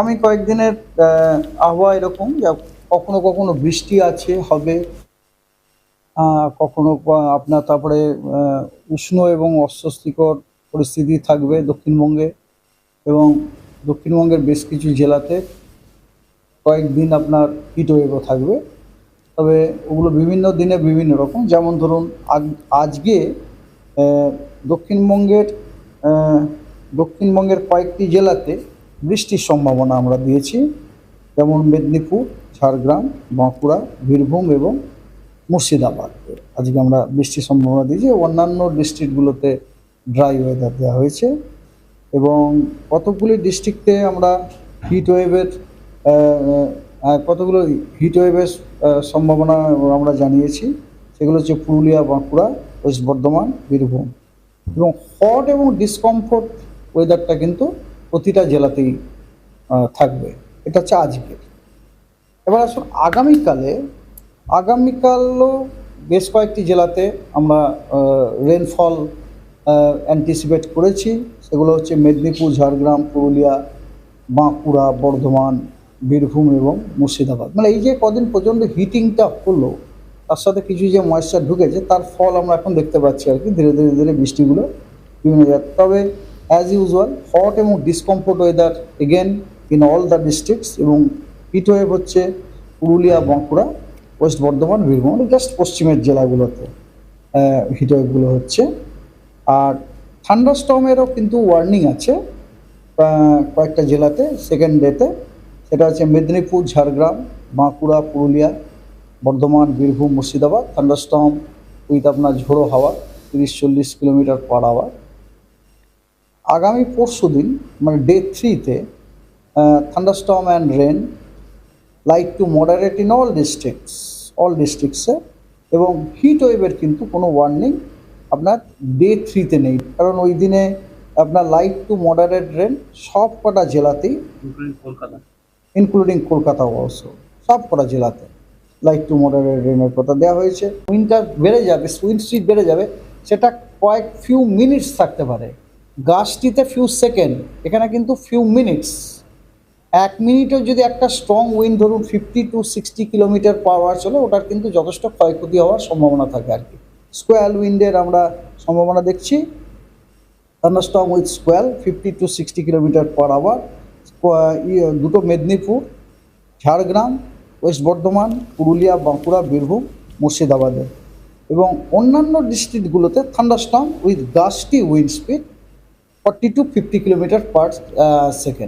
আমি কয়েকদিনের আবহাওয়া এরকম যা কখনো কখনো বৃষ্টি আছে, হবে। কখনো আপনার তারপরে উষ্ণ এবং অস্বস্তিকর পরিস্থিতি থাকবে দক্ষিণবঙ্গে এবং দক্ষিণবঙ্গের বেশ কিছু জেলাতে কয়েকদিন আপনার হিট ওয়েভও থাকবে। তবে ওগুলো বিভিন্ন দিনে বিভিন্ন রকম। যেমন ধরুন আজকে দক্ষিণবঙ্গের দক্ষিণবঙ্গের কয়েকটি জেলাতে বৃষ্টির সম্ভাবনা আমরা দিয়েছি, যেমন মেদিনীপুর, ঝাড়গ্রাম, বাঁকুড়া, বীরভূম এবং মুর্শিদাবাদ। আজকে আমরা বৃষ্টির সম্ভাবনা দিয়েছি অন্যান্য ডিস্ট্রিক্টগুলোতে ড্রাই ওয়েদার দেওয়া হয়েছে এবং কতগুলি ডিস্ট্রিক্টে আমরা হিট ওয়েভের কতগুলো হিট ওয়েভের সম্ভাবনা আমরা জানিয়েছি, সেগুলো হচ্ছে পুরুলিয়া, বাঁকুড়া, ওয়েস্ট বর্ধমান, বীরভূম। এবং হট এবং ডিসকমফোর্ট ওয়েদারটা কিন্তু প্রতিটা জেলাতেই থাকবে। এটা হচ্ছে আজকের। এবার আসুন আগামীকালে, আগামীকালও বেশ কয়েকটি জেলাতে আমরা রেনফল অ্যান্টিসিপেট করেছি। সেগুলো হচ্ছে মেদিনীপুর, ঝাড়গ্রাম, পুরুলিয়া, বাঁকুড়া, বর্ধমান, বীরভূম এবং মুর্শিদাবাদ। মানে এই যে কদিন পর্যন্ত হিটিংটা হলো, তার সাথে কিছু যে ময়েশ্চার ঢুকেছে, তার ফল আমরা এখন দেখতে পাচ্ছি আর কি। ধীরে ধীরে ধীরে বৃষ্টিগুলো বিভিন্ন তবে অ্যাজ ইউজুয়াল হট এবং discomfort weather again in all the districts এবং হিট ওয়েভ হচ্ছে পুরুলিয়া, বাঁকুড়া ওয়েস্ট বর্ধমান বীরভূম জাস্ট পশ্চিমের জেলাগুলোতে হিট ওয়েভগুলো হচ্ছে। আর থান্ডারস্টর্মেরও কিন্তু ওয়ার্নিং আছে কয়েকটা জেলাতে সেকেন্ড ডেতে সেটা হচ্ছে মেদিনীপুর, ঝাড়গ্রাম, বাঁকুড়া, পুরুলিয়া, বর্ধমান, বীরভূম, মুর্শিদাবাদ। থান্ডারস্টর্ম উইথ আপনার ঝোড়ো হাওয়া, তিরিশ চল্লিশ কিলোমিটার পার আওয়ার আগামী পরশু দিন মানে ডে থ্রিতে thunderstorm and rain light to moderate in all districts all ডিস্ট্রিক্টসে এবং হিট ওয়েভের কিন্তু কোনো ওয়ার্নিং আপনার ডে থ্রিতে নেই। কারণ ওই দিনে আপনার লাইট টু মডারেট রেন সব কটা জেলাতেই কলকাতা। ইনক্লুডিং কলকাতা অলসো সব কটা জেলাতে লাইট টু মডারেট রেনের কথা দেওয়া হয়েছে। উইন্টার বেড়ে যাবে উইন্ড স্পিড বেড়ে যাবে সেটা কয়েক ফিউ মিনিটস থাকতে পারে। গাছটিতে ফিউ সেকেন্ড এখানে কিন্তু ফিউ মিনিটস এক মিনিটেও যদি একটা স্ট্রং উইন্ড ধরুন fifty to sixty kilometre per hour চলে, ওটার কিন্তু যথেষ্ট ক্ষয়ক্ষতি হওয়ার সম্ভাবনা থাকে আর কি। স্কোয়াল উইন্ডের আমরা সম্ভাবনা দেখছি। Thunderstorm with squall fifty to sixty kilometre per hour দুটো মেদিনীপুর, ঝাড়গ্রাম, ওয়েস্ট বর্ধমান, পুরুলিয়া, বাঁকুড়া, বীরভূম, মুর্শিদাবাদে। এবং অন্যান্য ডিস্ট্রিক্টগুলোতে thunderstorm with gusty wind speed forty to fifty kilometre per second